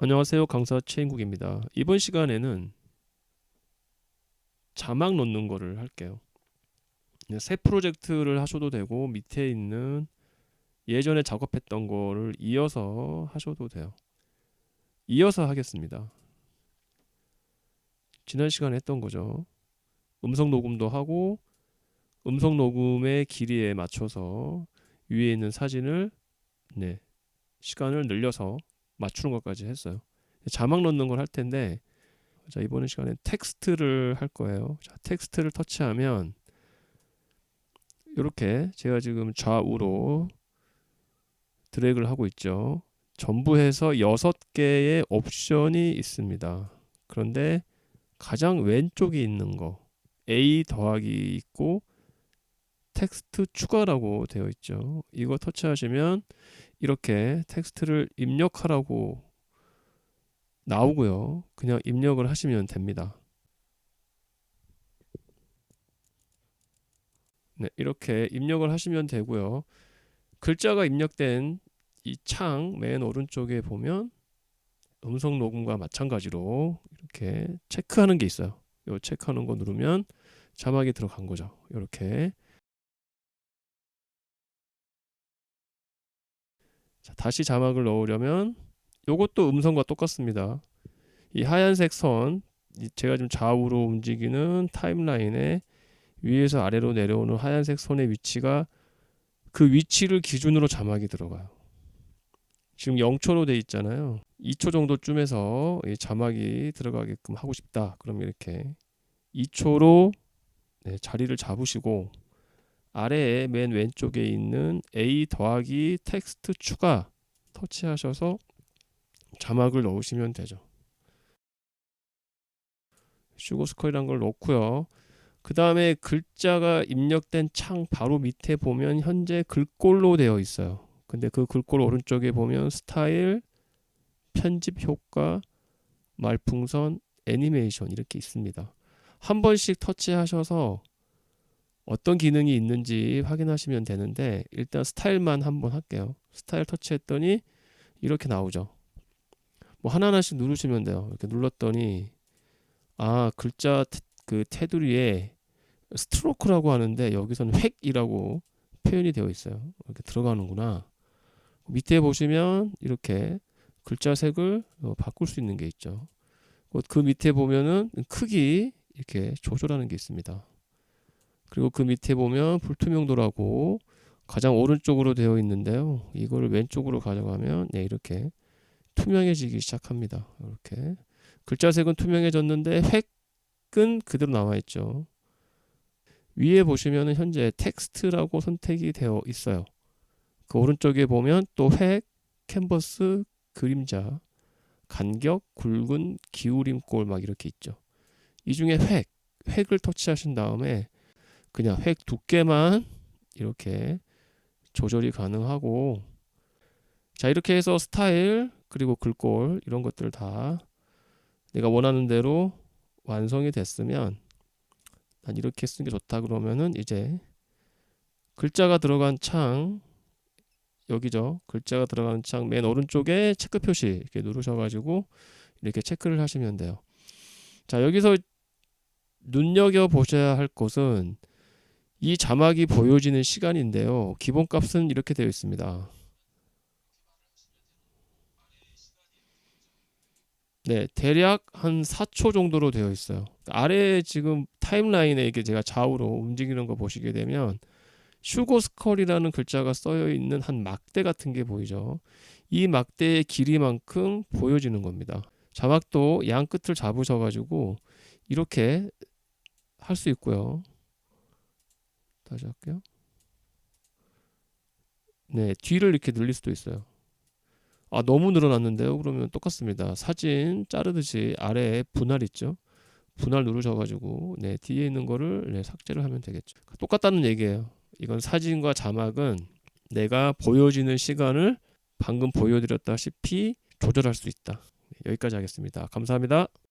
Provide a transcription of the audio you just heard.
안녕하세요. 강사 최인국입니다. 이번 시간에는 자막 넣는 거를 할게요. 네, 새 프로젝트를 하셔도 되고 밑에 있는 예전에 작업했던 거를 이어서 하셔도 돼요. 이어서 하겠습니다. 지난 시간에 했던 거죠. 음성 녹음도 하고 음성 녹음의 길이에 맞춰서 위에 있는 사진을 네, 시간을 늘려서 맞추는 것까지 했어요. 자막 넣는 걸 할 텐데 자 이번 시간에 텍스트를 할 거예요. 자 텍스트를 터치하면 이렇게 제가 지금 좌우로 드래그를 하고 있죠. 전부 해서 여섯 개의 옵션이 있습니다. 그런데 가장 왼쪽에 있는 거 A 더하기 있고 텍스트 추가라고 되어 있죠. 이거 터치하시면 이렇게 텍스트를 입력하라고 나오고요. 그냥 입력을 하시면 됩니다. 네, 이렇게 입력을 하시면 되고요. 글자가 입력된 이 창 맨 오른쪽에 보면 음성 녹음과 마찬가지로 이렇게 체크하는 게 있어요. 이 체크하는 거 누르면 자막이 들어간 거죠. 이렇게 자, 다시 자막을 넣으려면 이것도 음성과 똑같습니다. 이 하얀색 선 제가 지금 좌우로 움직이는 타임라인에 위에서 아래로 내려오는 하얀색 선의 위치가 그 위치를 기준으로 자막이 들어가요. 지금 0초로 돼 있잖아요. 2초 정도쯤에서 자막이 들어가게끔 하고 싶다. 그럼 이렇게 2초로 네, 자리를 잡으시고 아래에 맨 왼쪽에 있는 A 더하기 텍스트 추가 터치하셔서 자막을 넣으시면 되죠. 슈거스컬이란 걸 넣고요. 그 다음에 글자가 입력된 창 바로 밑에 보면 현재 글꼴로 되어 있어요. 근데 그 글꼴 오른쪽에 보면 스타일, 편집 효과, 말풍선, 애니메이션 이렇게 있습니다. 한 번씩 터치하셔서 어떤 기능이 있는지 확인하시면 되는데 일단 스타일만 한번 할게요. 스타일 터치했더니 이렇게 나오죠. 뭐 하나하나씩 누르시면 돼요. 이렇게 눌렀더니 아 글자 테, 그 테두리에 스트로크라고 하는데 여기서는 획이라고 표현이 되어 있어요. 이렇게 들어가는구나. 밑에 보시면 이렇게 글자 색을 어, 바꿀 수 있는 게 있죠. 그 밑에 보면은 크기 이렇게 조절하는 게 있습니다. 그리고 그 밑에 보면 불투명도라고 가장 오른쪽으로 되어 있는데요. 이거를 왼쪽으로 가져가면 네, 이렇게 투명해지기 시작합니다. 이렇게 글자색은 투명해졌는데 획은 그대로 남아 있죠. 위에 보시면 현재 텍스트라고 선택이 되어 있어요. 그 오른쪽에 보면 또 획, 캔버스, 그림자, 간격, 굵은, 기울임꼴 막 이렇게 있죠. 이 중에 획, 획을 터치하신 다음에 그냥 획 두께만 이렇게 조절이 가능하고 자 이렇게 해서 스타일 그리고 글꼴 이런 것들 다 내가 원하는 대로 완성이 됐으면 난 이렇게 쓰는 게 좋다 그러면은 이제 글자가 들어간 창 여기죠. 글자가 들어가는 창 맨 오른쪽에 체크 표시 이렇게 누르셔가지고 이렇게 체크를 하시면 돼요. 자 여기서 눈여겨 보셔야 할 것은 이 자막이 보여지는 시간인데요. 기본값은 이렇게 되어 있습니다. 네, 대략 한 4초 정도로 되어 있어요. 아래 지금 타임라인에 이게 제가 좌우로 움직이는 거 보시게 되면 슈고스컬이라는 글자가 써여 있는 한 막대 같은 게 보이죠. 이 막대의 길이만큼 보여지는 겁니다. 자막도 양 끝을 잡으셔가지고 이렇게 할 수 있고요. 다시 할게요. 네, 뒤를 이렇게 늘릴 수도 있어요. 아, 너무 늘어났는데요. 그러면 똑같습니다. 사진 자르듯이 아래에 분할 있죠. 분할 누르셔가지고 네 뒤에 있는 거를 네, 삭제를 하면 되겠죠. 똑같다는 얘기예요. 이건 사진과 자막은 내가 보여지는 시간을 방금 보여드렸다시피 조절할 수 있다. 여기까지 하겠습니다. 감사합니다.